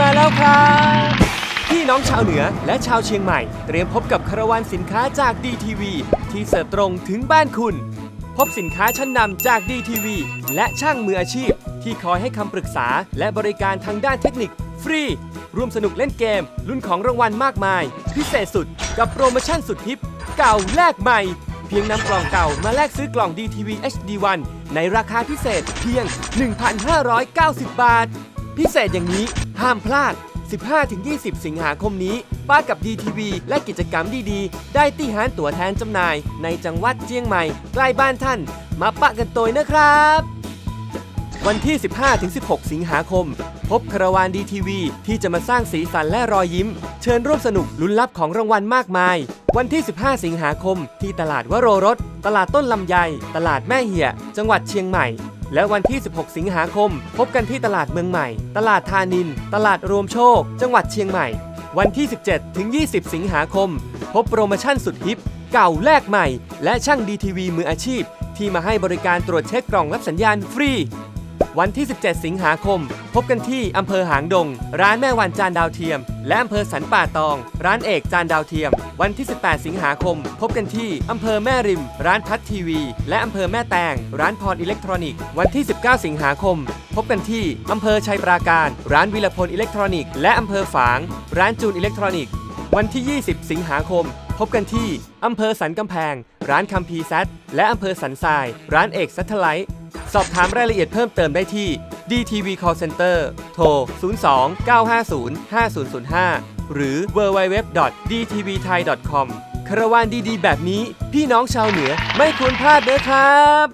มาแล้วครับ พี่น้องชาวเหนือและชาวเชียงใหม่ เตรียมพบกับคาราวานสินค้าจาก DTV ที่เสิร์ฟตรงถึงบ้านคุณ พบสินค้าชั้นนำจาก DTV และช่างมืออาชีพ ที่คอยให้คำปรึกษาและบริการทางด้านเทคนิค ฟรี ร่วมสนุกเล่นเกม ลุ้นของรางวัลมากมาย พิเศษสุดกับโปรโมชั่นสุดฮิปเก่าแลกใหม่ เพียงนำกล่องเก่ามาแลกซื้อกล่อง DTV HD1 ในราคาพิเศษเพียง 1,590 บาท พิเศษอย่างนี้ ห้ามพลาด 15-20 สิงหาคมนี้ ป้ากับ DTV และกิจกรรมดีๆ ได้ที่หานตั๋วแทนจำหน่าย ในจังหวัดเชียงใหม่ ใกล้บ้านท่าน มาปะกันตัวนะครับ วันที่ 15-16 สิงหาคม พบคาราวานดีทีวีที่จะมาสร้างสีสันและรอยยิ้ม เชิญร่วมสนุกลุ้นรับของรางวัลมากมาย วันที่ 15 สิงหาคม ที่ตลาดวโรรส ตลาดต้นลำไย ตลาดแม่เหี่ย จังหวัดเชียงใหม่ และวันที่ 16 สิงหาคม พบกันที่ตลาดเมืองใหม่ ตลาดธานิน ตลาดรวมโชค จังหวัดเชียงใหม่ วันที่ 17 ถึง 20 สิงหาคม พบโปรโมชั่นสุดฮิป เก่าแลกใหม่ และช่างดีทีวีมืออาชีพ ที่มาให้บริการตรวจเช็คกล่องรับสัญญาณฟรี วันที่ 17 สิงหาคม พบกันที่อำเภอหางดง ร้านแม่วันจานดาวเทียม และอำเภอสันป่าตอง ร้านเอกจานดาวเทียม วันที่ 18 สิงหาคม พบกันที่อำเภอแม่ริม ร้านพัดทีวี และอำเภอแม่แตง ร้านพรอิเล็กทรอนิกส์ วันที่ 19 สิงหาคม พบกันที่อำเภอชัยปราการ ร้านวิลพลอิเล็กทรอนิกส์ และอำเภอฝาง ร้านจูนอิเล็กทรอนิกส์ วันที่ 20 สิงหาคมพบกันที่อำเภอสันกำแพง ร้านคัมพีแซดและอำเภอสันทราย ร้านเอกซัตเทไลท์ สอบถามรายละเอียดเพิ่มเติมได้ที่ DTV Call Center โทร 02 950 5005 หรือ www.dtvthai.com คาราวานดีๆ แบบนี้ พี่น้องชาวเหนือไม่ควรพลาดเด้อครับ